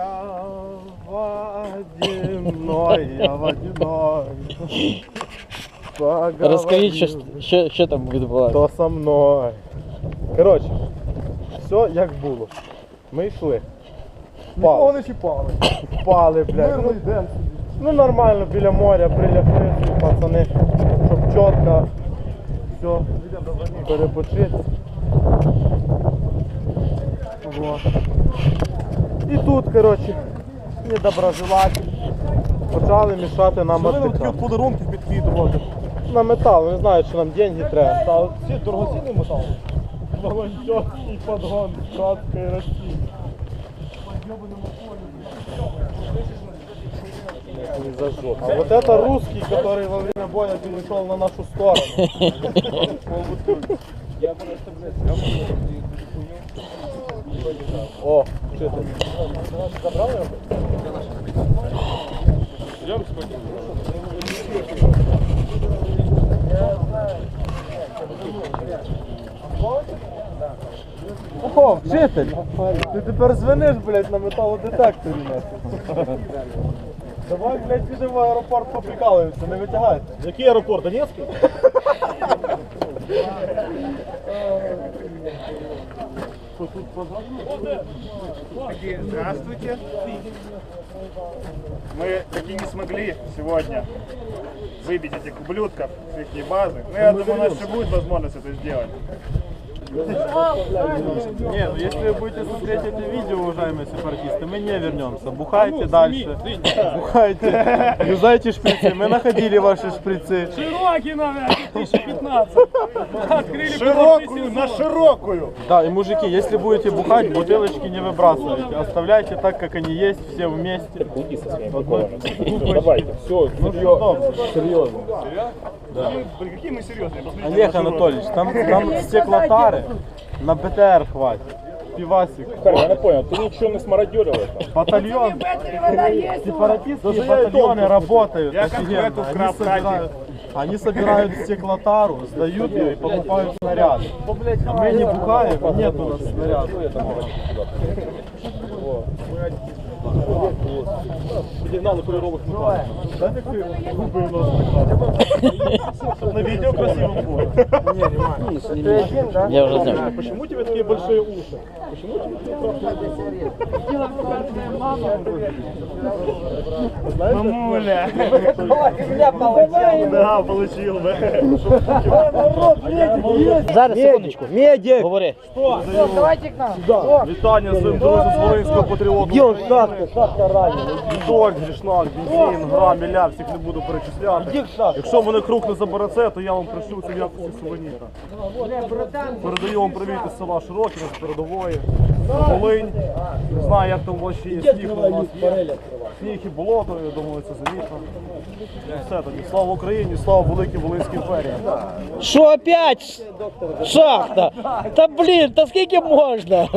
Я водяной, я водяной. Розкажіть, що, що, що там відбувається. Хто со мною? Коротше, все як було. Ми йшли. Впали. не чіпали. Впали, блядь. Мирно Ну, йдемо. ну нормально, біля моря прилягли, всі пацани, щоб чітко все перепочити. Вот. І тут, коротше, недоброжелатель. Почали мішати нам Що ви подарунки підкидувати? На метал, вони знають, що нам деньги треба. Та всі дорогоцінний метал. Волонтерський подгон братської Росії. Не зажжет. А вот это русский, который во время боя перешел на нашу сторону. О, что ты? Забрал его? О, вчитель! Ти тепер дзвониш, блядь, на металодетекторі нахуй. Давай, блядь, підемо в аеропорт поприкалуємося, не витягайте. Який аеропорт? Донецький? Здравствуйте. Мы таки не смогли сегодня выбить этих ублюдков с их базы. Но я думаю, у нас еще будет возможность это сделать. Не, ну если вы будете смотреть это видео, уважаемые сепаратисты, мы не вернемся. Бухайте дальше. Бухайте. Юзайте шприцы. Мы находили ваши шприцы. Широкий, наверное, 2015. Открыли Широкую на широкую! Да, и мужики, если будете бухать, бутылочки не выбрасывайте. Оставляйте так, как они есть, все вместе. Давайте, все, Ну, что, серьезно. Блин, какие мы серьезные. посмотрите, Олег на. Анатольевич, там, там стеклотары на БТР хватит. Пивасик. Я не понял, ты ничего не смародерил это? Батальон. Сепаратистские батальоны работают. Я как офигенно. в эту Они краб собирают, они собирают стеклотару, сдают ее и покупают снаряд. А мы не бухаем, и нет у нас снаряда. Підігнали кольорових металів. Знаєте, як губи у нас Щоб на відео красиво було. Я вже знаю. Почему у тебя такие большие уши? Почему у тебя такие Мамуля! Да, получил бы. Зараз, секундочку. Медик! Говори. Вітання своїм друзям з Волинського патріоту. Где он шахта? Шахта ранена. Соль, грішнак, бензин, грам, міля, всіх не буду перечисляти. Якщо мене круг не забере це, то я вам пришлю це в якості сувеніра. Передаю вам привіт із села Широкіна, з передової. Волинь. Не знаю, як там у вас ще є сніг, але у нас є. Сніг і болото, я думаю, це замітно. І все тоді. Слава Україні, слава Великій Волинській імперії. Що опять? Шахта? Та блін, та скільки можна?